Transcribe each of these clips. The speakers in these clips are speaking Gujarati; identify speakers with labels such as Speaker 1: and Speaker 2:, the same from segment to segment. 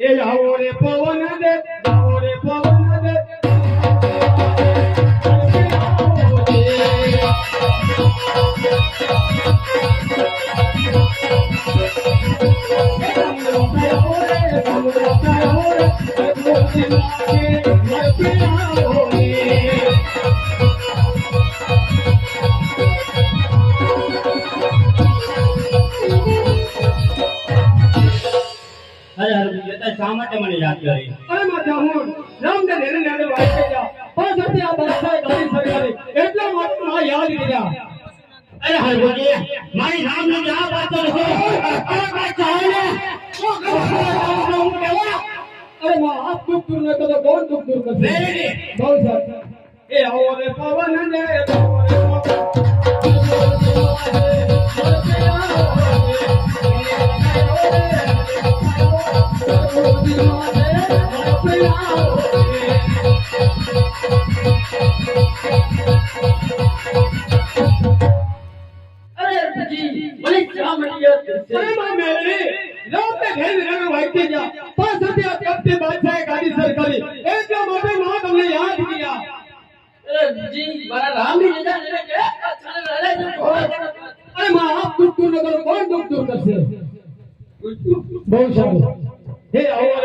Speaker 1: એ આવો રે પવન દે આવો રે પવન દે
Speaker 2: અરે યાદ કરી
Speaker 1: અરે માતા હું રામને નેને નેને વાંચી ગયા પણ સત્ય આ બાદશાહે ગાડી સરકારી એટલા માટે માં યાદ કર્યા
Speaker 2: અરે હરભુજી, મારી નામની ક્યાં પાછળ છે? અરે ભાઈ ચાલે.
Speaker 1: અરે માં આપ દુઃખ દૂર ન કરો કોણ દુઃખ દૂર કરશે
Speaker 2: Very
Speaker 1: બહુ સરસ એ આવો રે પવન પવન ન કરો બહુ સારું હે આવો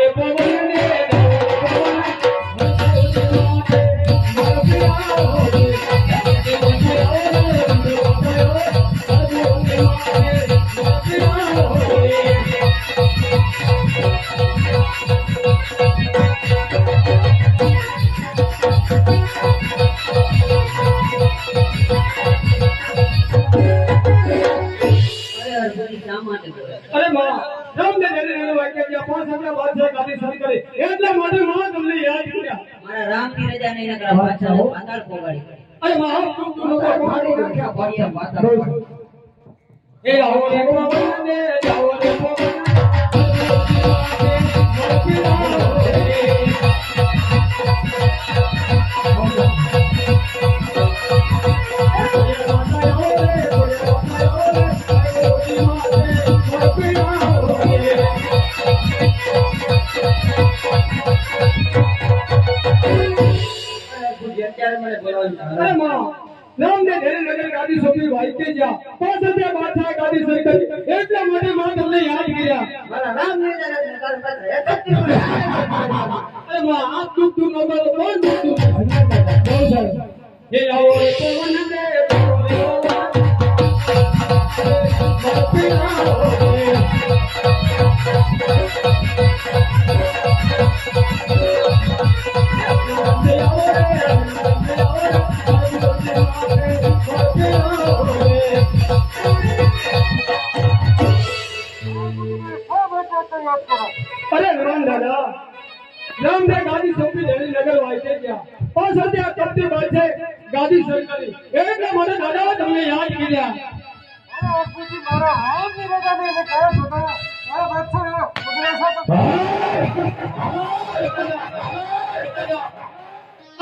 Speaker 2: અરે
Speaker 1: માં રામને નેને નેને વાક્ય ગયા પાંચ આપણા બાદશાહ ગાદી સરકારી એટલા માટે માં તમને યાદ કર્યા.
Speaker 3: મારા રામની રજા નહીં નકરા પાછળ પાતાળ પોગાડી.
Speaker 1: અરે માં આપ દુઃખ દૂર
Speaker 3: પાડી. નાખ્યા પાતાળ
Speaker 1: એ આવો ને
Speaker 2: અત્યારે મને બોલાવી
Speaker 1: અરે માં રામને ઘરે નગર ગાદી સોંપી વાઈકે જા પાંચ હજાર બાદશાહ ગાદી સહી કરી. એટલા માટે માં તમને યાદ કર્યા.
Speaker 3: મારા એક જ
Speaker 1: અરે માં આ દુઃખ દૂર ન કરો કોણ દુઃખ દૂર બહુ સરસ. હે આવો પવન ને આવો રે અરે રામ દાદા રામ ને ગાદી સોંપી લેણી નગર પાંચ હજાર કપટી બાજે ગાદી સરકારી એટલા માટે દાદા યાદ કર્યા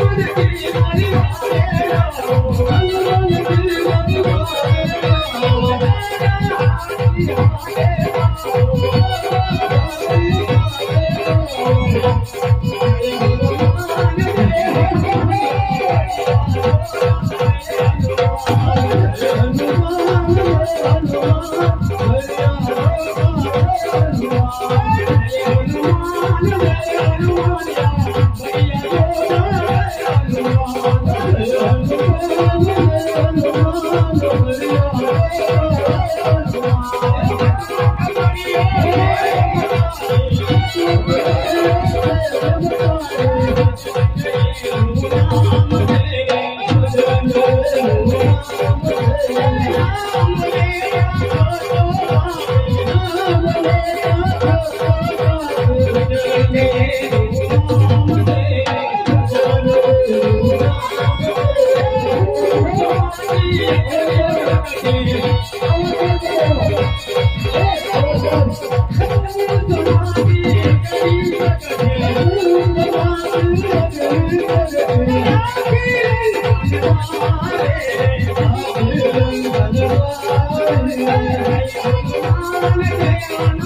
Speaker 1: I'm I'm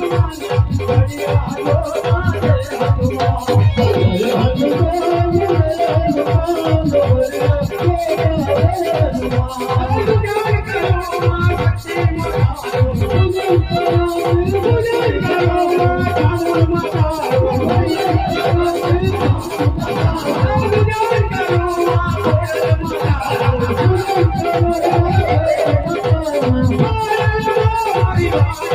Speaker 1: આ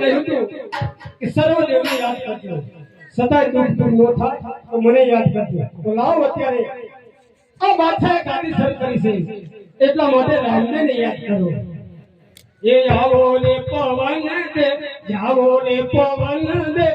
Speaker 1: કહ્યું હતું કે સર્વદેવને યાદ કરજો. સદાય દુઃખ દૂર ન થાય તો મને યાદ કરજો. તો લાવો અત્યારે. આ બાદશાહે ગાદી સર કરી છે. એટલા માટે રામને યાદ કરો. એ આવો ને પવન દે જાવો ને પવન દે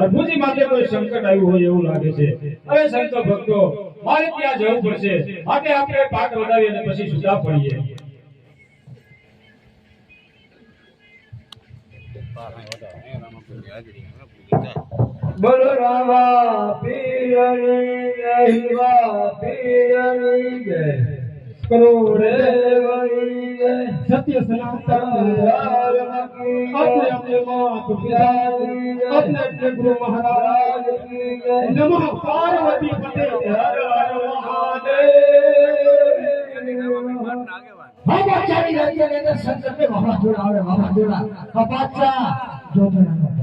Speaker 1: હરભુજી
Speaker 2: માટે કોઈ સંકટ આવ્યું હોય એવું લાગે છે. હવે મારે ત્યાં જવું પડશે. માટે આપણે પાઠ વધાવીએ અને પછી સુધા પડીએ.
Speaker 4: વધારે એનામાં કોઈ હાજરી ન પૂરી થાય
Speaker 1: બોલો રામા પીરની જય હિવા પીરની જય કરોડે વળી જય
Speaker 2: સત્ય સનાતન
Speaker 1: ધર્મ કી જય.
Speaker 2: अपने अपने मात पिता अपने अपने गुरु महाराज
Speaker 1: की जय.
Speaker 2: नमः पार्वती पते हर हर महादेव
Speaker 3: હા બાદશાહની રાજ્યની અંદર સંકટને વાવાઝોડા આવે વાવાઝોડા હા બાદશાહ જોધડાનો બાદશાહ
Speaker 2: અરે પ્રભુજી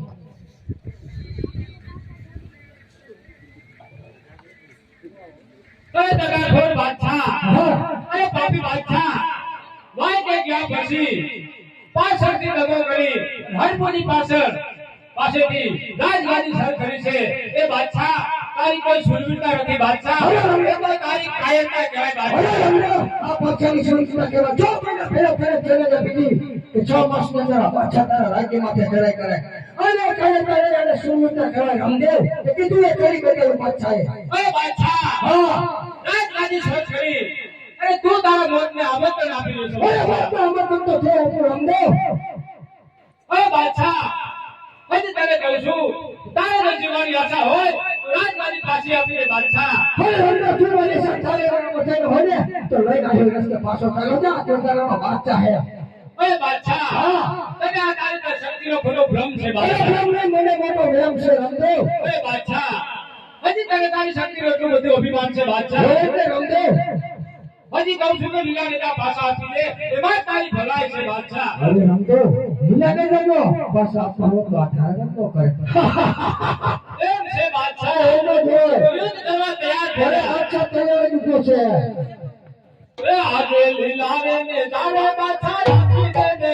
Speaker 1: અરે
Speaker 2: દગાખોર બાદશાહ? અરે પાપી બાદશાહ? વાય કે ગયા પછી પાછળથી દગો કરી હરપોની પાછળ પાસેથી રાજગાદી સર કરી છે. એ બાદશાહ તારી કોઈ સુરવીરતા નથી બાદશાહ. એ તો તારી કાયરતા કહેવાય બાદશાહ.
Speaker 3: આ બાદશાહની સુરક્ષા કહેવાય. જો કોઈને ફેરે ફેરે ચેલેન્જ આપી કે છ માસની અંદર પાછા તારા રાજ્યમાંથી ચડાઈ કરે. અને સુરવીરતા કહેવાય. રામદેવ, એ કીધું એ કરી બતાવ્યું બાદશાહે.
Speaker 2: અરે બાદશાહ?
Speaker 3: હા.
Speaker 2: રાજગાદી સર કરી અરે તું તારા મોતને આમંત્રણ આપી
Speaker 3: અરે
Speaker 2: દેશો
Speaker 3: બાદશાહ, આમાં તો છે હતું રામદેવ.
Speaker 2: અરે બાદશાહ હજી તને કહું છું તારે જીવવાની આશા હોય તો રાજગાદી પાછી આપી દે બાદશાહ
Speaker 3: હવે રામદેવ જીવવાની સંસારી એવાનો બચાવ્યો હોય ને, તો લઈને આવ્યો રસ્તે પાછો ચાલ્યો જા, તો તારાનો બાદશાહ હે.
Speaker 2: અરે બાદશાહ તને આ તારી શક્તિનો ખુલ્લો ભ્રમ છે બાદશાહ
Speaker 3: મને મોટો વિલંબ છે રામદેવ.
Speaker 2: અરે બાદશાહ હજી તને તારી શક્તિ એટલું બધું અભિમાન છે બાદશાહ હજી કહું છું કે લીલા લીલા પાછા આપી દે એમાં તારી ભલાઈ છે બાદશાહ
Speaker 3: અરે રમતો લીલા ને જજો. બસ આ પર્વત નો આધાર નતો કરે.
Speaker 2: એમ છે બાદશાહ
Speaker 3: એમ છે
Speaker 2: યુદ્ધ કરવા તૈયાર
Speaker 3: અરે
Speaker 2: છે
Speaker 3: બાદશાહ તૈયાર જ છે.
Speaker 2: એ આજે લીલા ને તારે બાદશાહ રાખી દે દે